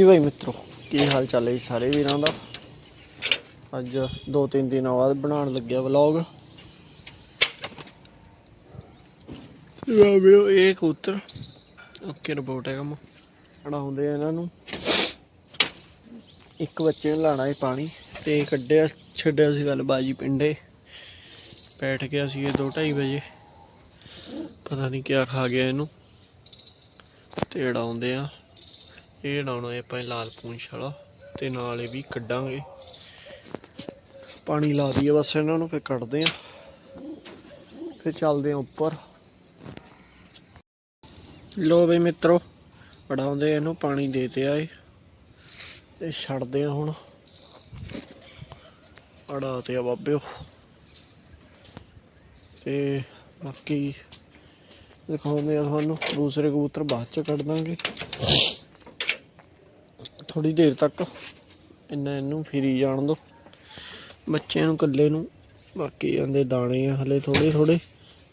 ਜੀ ਭਾਈ ਮਿੱਤਰੋ, ਕੀ ਹਾਲ ਚਾਲ ਹੈ ਜੀ ਸਾਰੇ ਵੀਰਾਂ ਦਾ? ਅੱਜ ਦੋ ਤਿੰਨ ਦਿਨਾਂ ਬਾਅਦ ਬਣਾਉਣ ਲੱਗਿਆ ਵਲੌਗ ਵੀਰੋ, ਇਹ ਕਬੂਤਰ। ਓਕੇ ਰਿਪੋਰਟ ਹੈ ਕੰਮ। ਅੜਾਉਂਦੇ ਆ ਇਹਨਾਂ ਨੂੰ। ਇੱਕ ਬੱਚੇ ਨੂੰ ਲਾਣਾ ਹੈ ਪਾਣੀ ਤੇ ਕੱਢਿਆ, ਛੱਡਿਆ ਸੀ ਗੱਲ ਬਾਜੀ ਪਿੰਡੇ। ਬੈਠ ਗਿਆ ਸੀ ਇਹ 2:30 ਵਜੇ। ਪਤਾ ਨਹੀਂ ਕਿਆ ਖਾ ਗਿਆ ਇਹਨੂੰ। ਤੇ ਅੜਾਉਂਦੇ ਆ। ਇਹ ਲਾਉਣਾ ਹੈ ਆਪਾਂ ਲਾਲ ਪੂੰਛ ਵਾਲਾ ਤੇ ਨਾਲ ਇਹ ਵੀ ਕੱਢਾਂਗੇ। ਪਾਣੀ ਲਾ ਦਈਏ ਬਸ ਇਹਨਾਂ ਨੂੰ, ਫਿਰ ਕੱਢਦੇ ਆ ਫਿਰ ਚੱਲਦੇ ਆ ਉੱਪਰ। ਲੋ ਬਈ ਮਿੱਤਰੋ, ਵੜਾਉਂਦੇ ਇਹਨੂੰ, ਪਾਣੀ ਦੇ ਤੇ ਆਏ। ਤੇ ਛੱਡਦੇ ਆ ਹੁਣ। ਅੜਾ ਤੇ ਆ ਬਾਬਿਓ ਤੇ ਬਾਕੀ ਦਿਖਾਉਂਦੇ ਆ ਤੁਹਾਨੂੰ, ਦੂਸਰੇ ਕਬੂਤਰ ਬਾਅਦ ਚ ਕੱਢ ਦਾਂਗੇ। ਥੋੜੀ ਦੇਰ ਤੱਕ ਇਹਨਾਂ ਇਹਨੂੰ ਫਿਰੀ ਜਾਣ ਦੋ। ਬੱਚਿਆਂ ਨੂੰ ਇਕੱਲੇ ਨੂੰ, ਬਾਕੀ ਜਾਂਦੇ ਦਾਣੇ ਆ ਹਲੇ ਥੋੜੇ ਥੋੜੇ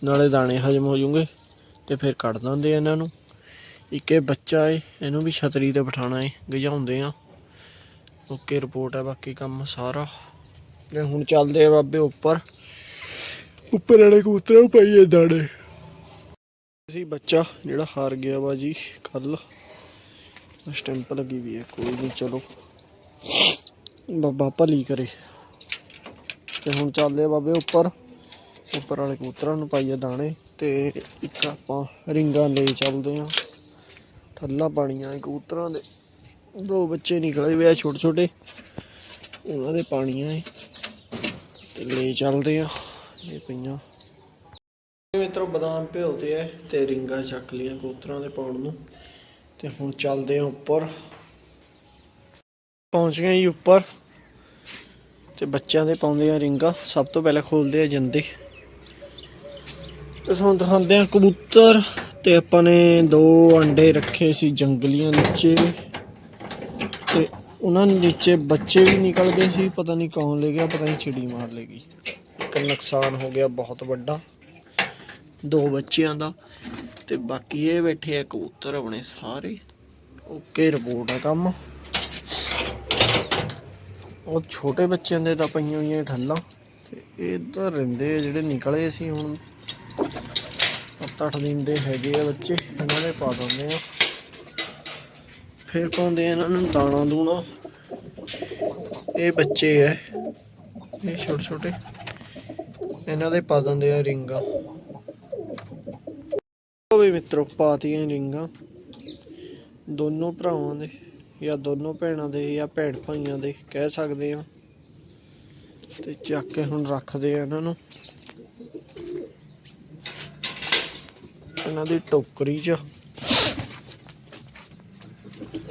ਨਾਲੇ ਦਾਣੇ ਹਜਮ ਹੋ ਜੂਗੇ ਤੇ ਫਿਰ ਕੱਢ ਦਿੰਦੇ ਇਹਨਾਂ ਨੂੰ। ਇੱਕ ਇਹ ਬੱਚਾ ਏ, ਇਹਨੂੰ ਵੀ ਛਤਰੀ ਤੇ ਬਿਠਾਣਾ ਏ ਗਜਾਉਂਦੇ ਆ। ਓਕੇ, ਰਿਪੋਰਟ ਹੈ ਬਾਕੀ ਕੰਮ ਸਾਰਾ। ਤੇ ਹੁਣ ਚੱਲਦੇ ਆ ਬਾਬੇ ਉੱਪਰ। ਉੱਪਰ ਵਾਲੇ ਕਬੂਤਰਾਂ ਨੂੰ ਪਾਈਏ ਦਾਣੇ। ਸੀ ਬੱਚਾ ਜਿਹੜਾ ਹਾਰ ਗਿਆ ਵਾ ਜੀ ਕੱਲ ਸਟੈਂਪ ਲੱਗੀ ਵੀ ਹੈ, ਕੋਈ ਨਹੀਂ, ਚਲੋ। ਬਾਬਾ ਭਲੀ ਕਰੇ। ਤੇ ਹੁਣ ਚੱਲਦੇ ਆ ਬਾਬੇ ਉੱਪਰ। ਉੱਪਰ ਵਾਲੇ ਕਬੂਤਰਾਂ ਨੂੰ ਪਾਈਏ ਦਾਣੇ ਤੇ ਇੱਕ ਆਪਾਂ ਰਿੰਗਾਂ ਲੈ ਚੱਲਦੇ ਆ ਠੱਲਾ ਪਾਣੀਆਂ ਕਬੂਤਰਾਂ ਦੇ। ਦੋ ਬੱਚੇ ਨਿਕਲੇ ਹੋਏ ਆ ਛੋਟੇ ਛੋਟੇ। ਉਹਨਾਂ ਦੇ ਪਾਣੀਆਂ ਏ ਤੇ ਲੈ ਚੱਲਦੇ ਆ ਇਹ ਪਈਆਂ। ਮਿੱਤਰੋ ਬਦਾਮ ਭਿਓਤੇ ਐ ਤੇ ਰਿੰਗਾਂ ਚੱਕ ਲੀਆਂ ਕਬੂਤਰਾਂ ਦੇ ਪਾਉਣ ਨੂੰ। ਤੇ ਹੁਣ ਚੱਲਦੇ ਆ ਉੱਪਰ। ਪਹੁੰਚ ਗਏ ਜੀ ਉੱਪਰ ਤੇ ਬੱਚਿਆਂ ਦੇ ਪਾਉਂਦੇ ਆ ਰਿੰਗਾਂ। ਸਭ ਤੋਂ ਪਹਿਲਾਂ ਖੋਲਦੇ ਆ ਜੰਦੇ। ਤੇ ਤੁਹਾਨੂੰ ਦਿਖਾਉਂਦੇ ਆ ਕਬੂਤਰ ਤੇ ਆਪਾਂ ਨੇ ਦੋ ਅੰਡੇ ਰੱਖੇ ਸੀ ਜੰਗਲੀਆਂ ਨੀਚੇ। ਤੇ ਉਹਨਾਂ ਨੀਚੇ ਬੱਚੇ ਵੀ ਨਿਕਲ ਗਏ ਸੀ, ਪਤਾ ਨਹੀਂ ਕੌਣ ਲੈ ਗਿਆ, ਪਤਾ ਨਹੀਂ ਛਿੜੀ ਮਾਰ ਲੈ ਗਈ। ਇੱਕ ਨੁਕਸਾਨ ਹੋ ਗਿਆ ਬਹੁਤ ਵੱਡਾ। ਦੋ ਬੱਚਿਆਂ ਦਾ। ਤੇ ਬਾਕੀ ਇਹ ਬੈਠੇ ਆ ਕਬੂਤਰ ਆਪਣੇ ਸਾਰੇ। ਓਕੇ ਰਿਪੋਰਟ ਆ ਕੰਮ। ਉਹ ਛੋਟੇ ਬੱਚਿਆਂ ਦੇ ਤਾਂ ਪਈਆਂ ਹੋਈਆਂ ਠੱਲਾਂ ਤੇ ਇਹ ਇੱਧਰ ਰਹਿੰਦੇ ਆ ਜਿਹੜੇ ਨਿਕਲੇ ਸੀ ਹੁਣ। ਸੱਤ ਅੱਠ ਦਿਨ ਦੇ ਹੈਗੇ ਆ ਬੱਚੇ, ਇਹਨਾਂ ਦੇ ਪਾ ਦਿੰਦੇ ਆ। ਫਿਰ ਪਾਉਂਦੇ ਆ ਇਹਨਾਂ ਨੂੰ ਦਾਣਾ ਦੂਣਾ। ਇਹ ਬੱਚੇ ਐ ਇਹ ਛੋਟੇ ਛੋਟੇ ਇਹਨਾਂ ਦੇ ਪਾ ਦਿੰਦੇ ਆ ਰਿੰਗਾਂ। ਉਹ ਵੀ ਮਿੱਤਰੋ, ਪਾਤੀਆਂ ਰਿੰਗਾਂ। ਦੋਨੋਂ ਭਰਾਵਾਂ ਦੇ, ਜਾਂ ਦੋਨੋਂ ਭੈਣਾਂ ਦੇ, ਜਾਂ ਭੈਣ ਭਾਈਆਂ ਦੇ, ਕਹਿ ਸਕਦੇ ਆ ਤੇ ਚੱਕ ਕੇ ਹੁਣ ਰੱਖਦੇ ਆ ਇਹਨਾਂ ਨੂੰ। ਇਹਨਾਂ ਦੀ ਟੋਕਰੀ 'ਚ।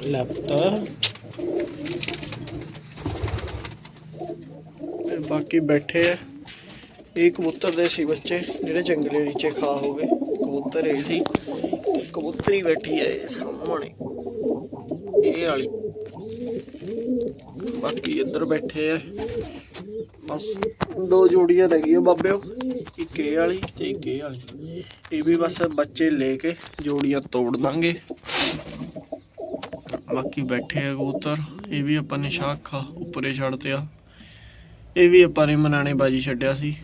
ਲੈਪਟਾ ਤੇ ਬਾਕੀ ਬੈਠੇ ਆ। ਇਹ ਕਬੂਤਰ ਦੇ ਸੀ ਬੱਚੇ, ਜਿਹੜੇ ਜੰਗਲੇ ਨੀਚੇ ਖਾ ਹੋ ਗਏ। ਕਬੂਤਰ ਇਹ ਸੀ ਕਬੂਤਰੀ ਬੈਠੀ ਹੈ ਸਾਹਮਣੇ, ਇਹ ਵਾਲੀ। ਬਾਕੀ ਇੱਧਰ ਬੈਠੇ ਆ। ਬਸ ਦੋ ਜੋੜੀਆਂ ਰਹਿ ਗਈਆਂ ਬਾਬਿਓ, ਇੱਕ ਇਹ ਵਾਲੀ ਤੇ ਇੱਕ ਇਹ ਵਾਲੀ। ਇਹ ਵੀ ਬਸ ਬੱਚੇ ਲੈ ਕੇ ਜੋੜੀਆਂ ਤੋੜ ਦਾਂਗੇ। ਬਾਕੀ ਬੈਠੇ ਆ ਕਬੂਤਰ, ਇਹ ਵੀ ਆਪਾਂ ਨੇ ਸ਼ਾਖਾ ਉੱਪਰੇ ਛੱਡਤੇ ਆ। ਇਹ ਵੀ ਆਪਾਂ ਨੇ ਮਨਾਣੇ ਬਾਜੀ ਛੱਡਿਆ ਸੀ।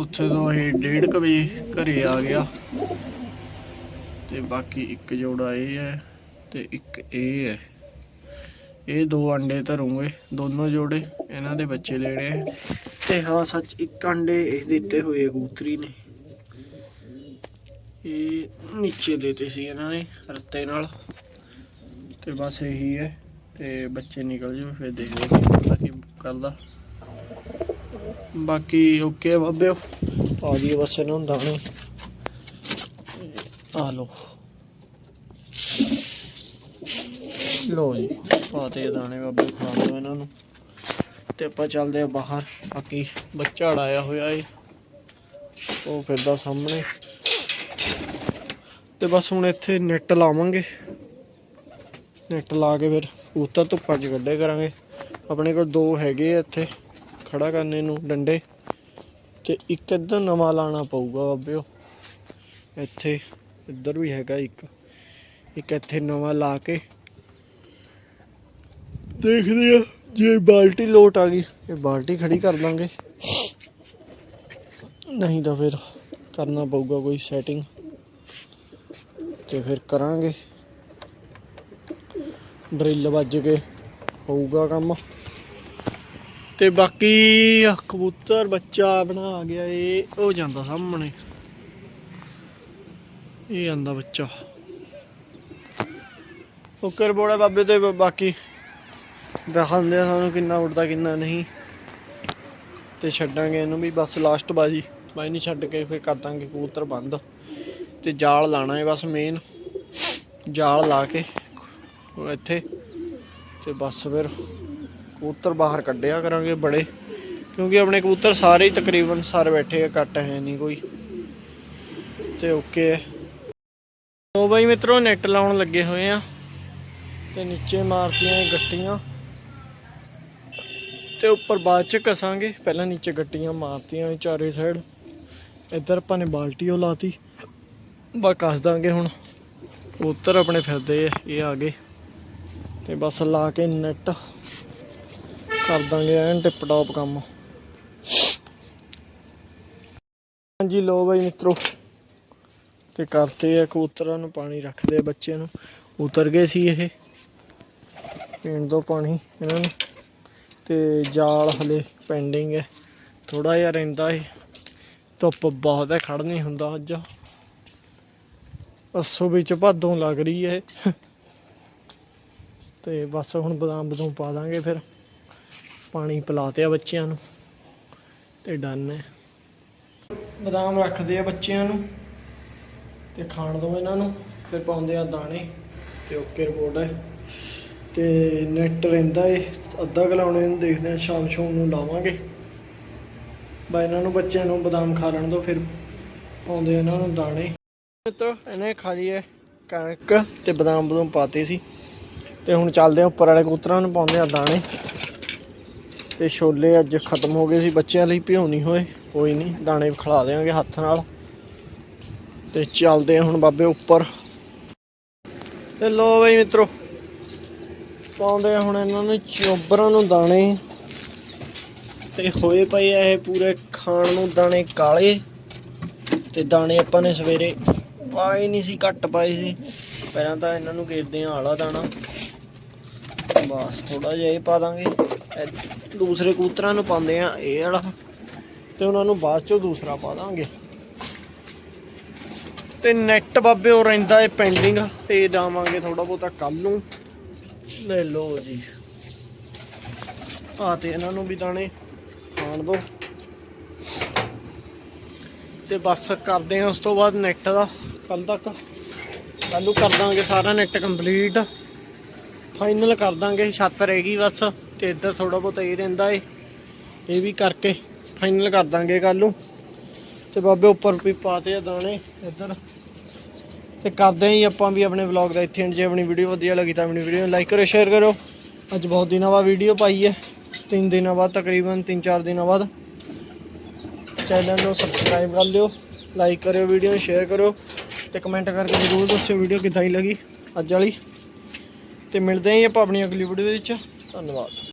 ਉੱਥੇ ਤੋਂ ਇਹ 1:30 ਵਜੇ ਘਰੇ ਆ ਗਿਆ। ਤੇ ਬਾਕੀ ਇੱਕ ਜੋੜਾ ਇਹ ਹੈ ਤੇ ਇੱਕ ਇਹ ਹੈ। ਇਹ ਦੋ ਅੰਡੇ ਧਰੂਗੇ, ਦੋਨੋਂ ਜੋੜੇ ਇਹਨਾਂ ਦੇ ਬੱਚੇ ਲੈਣੇ ਆ। ਤੇ ਹਾਂ, ਸੱਚ ਇੱਕ ਅੰਡੇ ਇਹ ਦਿੱਤੇ ਹੋਏ ਕਬੂਤਰੀ ਨੇ। ਇਹ ਨੀਚੇ ਦੇਤੇ ਸੀ ਇਹਨਾਂ ਨੇ ਰੱਤੇ ਨਾਲ। ਤੇ ਬਸ ਇਹੀ ਹੈ ਤੇ ਬੱਚੇ ਨਿਕਲ ਜਾਵੇ ਫਿਰ ਦੇਖਦੇ ਹਾਂ ਕੀ ਪਤਾ ਕਰਦਾ ਬਾਕੀ ਓਕੇ ਬਾਬਿਓ ਆ। ਜੀ ਬਸ ਇਹਨਾਂ ਨੂੰ ਦਾਣੇ। ਆ ਲੋ ਲੋ ਜੀ ਪਾਤੇ ਦਾਣੇ ਬਾਬੇ, ਖਾ ਲਓ ਇਹਨਾਂ ਨੂੰ। ਤੇ ਆਪਾਂ ਚੱਲਦੇ ਆ ਬਾਹਰ, ਬਾਕੀ ਬੱਚਾ ਅੜਾਇਆ ਹੋਇਆ ਏ। ਉਹ ਫਿਰਦਾ ਸਾਹਮਣੇ। ਤੇ ਬਸ ਹੁਣ ਇੱਥੇ ਨੈਟ ਲਾਵਾਂਗੇ। ਨੈਟ ਲਾ ਕੇ ਫਿਰ ਕਬੂਤਰ ਧੁੱਪਾਂ 'ਚ ਕੱਢੇ ਕਰਾਂਗੇ। ਆਪਣੇ ਕੋਲ ਦੋ ਹੈਗੇ ਆ ਇੱਥੇ। ਖੜਾ ਕਰਨੇ ਨੂੰ ਡੰਡੇ ਤੇ ਇੱਕ ਇੱਧਰ ਨਵਾਂ ਲਾਣਾ ਪਊਗਾ ਬਾਬਿਓ। ਇੱਥੇ ਇੱਧਰ ਵੀ ਹੈਗਾ ਇੱਕ। ਇੱਕ ਇੱਥੇ ਨਵਾਂ ਲਾ ਕੇ ਦੇਖਦੇ ਆ ਜੇ ਬਾਲਟੀ ਲੋਟ ਆ ਗਈ, ਇਹ ਬਾਲਟੀ ਖੜੀ ਕਰ ਲਾਂਗੇ। ਨਹੀਂ ਤਾਂ ਫਿਰ ਕਰਨਾ ਪਊਗਾ ਕੋਈ ਸੈਟਿੰਗ ਤੇ ਫਿਰ ਕਰਾਂਗੇ। ਡਰਿੱਲ ਵੱਜ ਕੇ ਹੋਊਗਾ ਕੰਮ। ਤੇ ਬਾਕੀ ਕਬੂਤਰ ਬੱਚਾ ਬਣਾ ਗਿਆ ਏ, ਉਹ ਜਾਂਦਾ ਸਾਹਮਣੇ। ਇਹ ਆਂਦਾ ਬੱਚਾ। ਓਕਰ ਬੋੜਾ ਬਾਬੇ ਤੇ, ਬ- ਬਾਕੀ ਦਿਖਾਉਂਦੇ ਆ ਸਾਨੂੰ ਕਿੰਨਾ ਉੱਡਦਾ, ਕਿੰਨਾ ਨਹੀਂ। ਤੇ ਛੱਡਾਂਗੇ ਇਹਨੂੰ ਵੀ, ਬਸ ਲਾਸਟ ਬਾਜੀ। ਬਾਈ ਨਹੀਂ ਛੱਡ ਕੇ ਫਿਰ ਕਰ ਦਾਂਗੇ ਕਬੂਤਰ ਬੰਦ। ਤੇ ਜਾਲ ਲਾਣਾ ਹੈ ਬਸ ਮੇਨ ਜਾਲ ਲਾ ਕੇ, ਇੱਥੇ। ਤੇ ਬਸ ਫਿਰ ਕਬੂਤਰ ਬਾਹਰ ਕੱਢਿਆ ਕਰਾਂਗੇ ਬੜੇ, ਕਿਉਂਕਿ ਆਪਣੇ ਕਬੂਤਰ ਸਾਰੇ ਹੀ ਤਕਰੀਬਨ ਸਾਰੇ ਬੈਠੇ ਆ, ਕੱਟ ਹੈ ਨਹੀਂ ਕੋਈ। ਤੇ ਓਕੇ ਹੈ। ਲੋ ਬਾਈ ਮਿੱਤਰੋ ਨੈਟ ਲਾਉਣ ਲੱਗੇ ਹੋਏ ਆ। ਤੇ ਨੀਚੇ ਮਾਰਤੀਆਂ ਗੱਟੀਆਂ। ਤੇ ਉੱਪਰ ਬਾਅਦ ਚ ਕਸਾਂਗੇ ਪਹਿਲਾਂ ਨੀਚੇ ਗੱਟੀਆਂ ਮਾਰਤੀਆਂ ਚਾਰੇ ਸਾਈਡ ਇੱਧਰ ਆਪਾਂ ਨੇ ਬਾਲਟੀ ਉਹ ਲਾਤੀ। ਬਾ ਕਸ ਦਾਂਗੇ ਹੁਣ। ਕਬੂਤਰ ਆਪਣੇ ਫਿਰਦੇ ਆ, ਇਹ ਆ ਗਏ। ਤੇ ਬਸ ਲਾ ਕੇ ਨੈਟ ਕਰ ਦਾਂਗੇ ਐਨ ਟਿਪ ਟਾਪ ਕੰਮ। ਹਾਂਜੀ ਲੋ ਬਾਈ ਮਿੱਤਰੋ, ਤੇ ਕਰਤੇ ਆ ਕਬੂਤਰਾਂ ਨੂੰ ਪਾਣੀ ਰੱਖਦੇ ਆ ਬੱਚਿਆਂ ਨੂੰ। ਉਤਰ ਗਏ ਸੀ ਇਹ, ਪੀਣ ਤੋਂ ਪਾਣੀ ਇਹਨਾਂ ਨੂੰ। ਤੇ ਜਾਲ ਹਲੇ ਪੈਂਡਿੰਗ ਹੈ। ਥੋੜਾ ਜਿਹਾ ਰਹਿੰਦਾ ਏ ਧੁੱਪ ਬਹੁਤ ਹੈ ਖੜ ਨਹੀਂ ਹੁੰਦਾ ਅੱਜ। ਅਸੋ ਵਿੱਚ ਭਾਦੋਂ ਲੱਗ ਰਹੀ ਹੈ ਤੇ ਬਸ ਹੁਣ ਬਦਾਮ ਬਦੂਮ ਪਾ ਦਾਂਗੇ ਫਿਰ। ਪਾਣੀ ਪਿਲਾਤੇ ਆ ਬੱਚਿਆਂ ਨੂੰ ਤੇ ਡਨ ਹੈ। ਬਦਾਮ ਰੱਖਦੇ ਆ ਬੱਚਿਆਂ ਨੂੰ ਤੇ ਖਾਣ ਦੋ ਇਹਨਾਂ ਨੂੰ, ਫਿਰ ਪਾਉਂਦੇ ਆ ਦਾਣੇ ਤੇ ਓਕੇ ਰਿਪੋਰਟ ਹੈ। ਤੇ ਨੈਟ ਰਹਿੰਦਾ ਏ, ਅੱਧਾ ਗਲਾਉਣੇ ਨੂੰ ਦੇਖਦੇ ਆ, ਸ਼ਾਮ ਸ਼ਾਮ ਨੂੰ ਲਾਵਾਂਗੇ। ਬਾ ਇਹਨਾਂ ਨੂੰ ਬੱਚਿਆਂ ਨੂੰ ਬਦਾਮ ਖਾ ਲੈਣ ਦੋ, ਫਿਰ ਪਾਉਂਦੇ ਆ ਇਹਨਾਂ ਨੂੰ ਦਾਣੇ। ਮਿੱਤਰੋ, ਇਹਨੇ ਖਾ ਲਈ ਹੈ ਕਣਕ ਤੇ ਬਦਾਮ ਬਦੂਮ ਪਾਤੇ ਸੀ। ਤੇ ਹੁਣ ਚੱਲਦੇ ਆ ਉੱਪਰ ਵਾਲੇ ਕਬੂਤਰਾਂ ਨੂੰ ਪਾਉਂਦੇ ਆ ਦਾਣੇ। ਤੇ ਛੋਲੇ ਅੱਜ ਖਤਮ ਹੋ ਗਏ ਸੀ, ਬੱਚਿਆਂ ਲਈ ਭਿਓ ਨਹੀਂ ਹੋਏ, ਕੋਈ ਨਹੀਂ, ਦਾਣੇ ਖਿਲਾ ਦੇਵਾਂਗੇ ਹੱਥ ਨਾਲ। ਤੇ ਚੱਲਦੇ ਆ ਹੁਣ ਬਾਬੇ ਉੱਪਰ। ਤੇ ਲੋ ਬਈ ਮਿੱਤਰੋ, ਪਾਉਂਦੇ ਆ ਹੁਣ ਇਹਨਾਂ ਨੂੰ ਚੋਬਰਾਂ ਨੂੰ ਦਾਣੇ। ਤੇ ਹੋਏ ਪਏ ਆ ਇਹ ਪੂਰੇ ਖਾਣ ਨੂੰ ਦਾਣੇ ਕਾਲੇ। ਤੇ ਦਾਣੇ ਆਪਾਂ ਨੇ ਸਵੇਰੇ ਪਾਏ ਨਹੀਂ ਸੀ, ਘੱਟ ਪਾਏ ਸੀ। ਪਹਿਲਾਂ ਤਾਂ ਇਹਨਾਂ ਨੂੰ ਗੇਰਦੇ ਆ ਆਲਾ ਦਾਣਾ। ਬਸ ਥੋੜਾ ਜਿਹਾ ਇਹ ਪਾ ਦਾਂਗੇ। ਦੂਸਰੇ ਕਬੂਤਰਾਂ ਨੂੰ ਪਾਉਂਦੇ ਆ, ਇਹ ਵਾਲਾ। ਤੇ ਉਹਨਾਂ ਨੂੰ ਬਾਅਦ ਚੋਂ ਦੂਸਰਾ ਪਾ ਦਾਂਗੇ। ਤੇ ਨੈਟ ਬਾਬੇ, ਉਹ ਰਹਿੰਦਾ ਏ ਪੈਂਡਿੰਗ ਤੇ ਜਾਵਾਂਗੇ ਥੋੜਾ ਬਹੁਤਾ ਕੱਲ ਨੂੰ। ਲੈ ਲਓ ਜੀ। ਆ ਤੇ ਇਹਨਾਂ ਨੂੰ ਵੀ ਦਾਣੇ ਖਾਣ ਦੋ। ਤੇ ਬਸ ਕਰਦੇ ਆ ਉਸ ਤੋਂ ਬਾਅਦ ਨੈਟ ਦਾ ਕੱਲ ਤੱਕ। ਕੱਲ ਨੂੰ ਕਰ ਦਾਂਗੇ ਸਾਰਾ ਨੈਟ ਕੰਪਲੀਟ ਫਾਈਨਲ ਕਰ ਦਾਂਗੇ, ਛੱਤ ਰਹਿ ਗਈ ਬਸ। ਤੇ ਇੱਧਰ ਥੋੜਾ ਬਹੁਤਾ ਇਹ ਰਹਿੰਦਾ ਏ। ਇਹ ਵੀ ਕਰਕੇ ਫਾਈਨਲ ਕਰ ਦਾਂਗੇ ਕੱਲ ਨੂੰ। ਤੇ ਬਾਬੇ ਉੱਪਰ ਵੀ ਪਾਤੇ ਆ ਦਾਣੇ ਇੱਧਰ। ਤੇ ਕਰਦੇ ਆਂ ਆਪਾਂ ਵੀ ਆਪਣੇ ਵਲੌਗ ਦਾ ਇੱਥੇ end ਜੇ ਆਪਣੀ ਵੀਡੀਓ ਵਧੀਆ ਲੱਗੀ ਤਾਂ ਆਪਣੀ ਵੀਡੀਓ ਨੂੰ ਲਾਈਕ ਕਰੋ ਸ਼ੇਅਰ ਕਰੋ ਅੱਜ ਬਹੁਤ ਦਿਨਾਂ ਬਾਅਦ ਵੀਡੀਓ ਪਾਈ ਹੈ ਤਿੰਨ ਦਿਨਾਂ ਬਾਅਦ ਤਕਰੀਬਨ 3-4 ਦਿਨਾਂ ਬਾਅਦ। ਚੈਨਲ ਨੂੰ ਸਬਸਕ੍ਰਾਈਬ ਕਰ ਲਿਓ ਲਾਈਕ ਕਰਿਓ ਵੀਡੀਓ ਨੂੰ ਸ਼ੇਅਰ ਕਰੋ ਤੇ ਕਮੈਂਟ ਕਰਕੇ ਜ਼ਰੂਰ ਦੱਸਿਓ ਵੀਡੀਓ ਕਿੱਦਾਂ ਦੀ ਲੱਗੀ ਅੱਜ ਵਾਲੀ। ਤੇ ਮਿਲਦੇ ਆਂ ਜੀ ਆਪਾਂ ਆਪਣੀ ਅਗਲੀ ਵੀਡੀਓ ਵਿੱਚ। ਧੰਨਵਾਦ।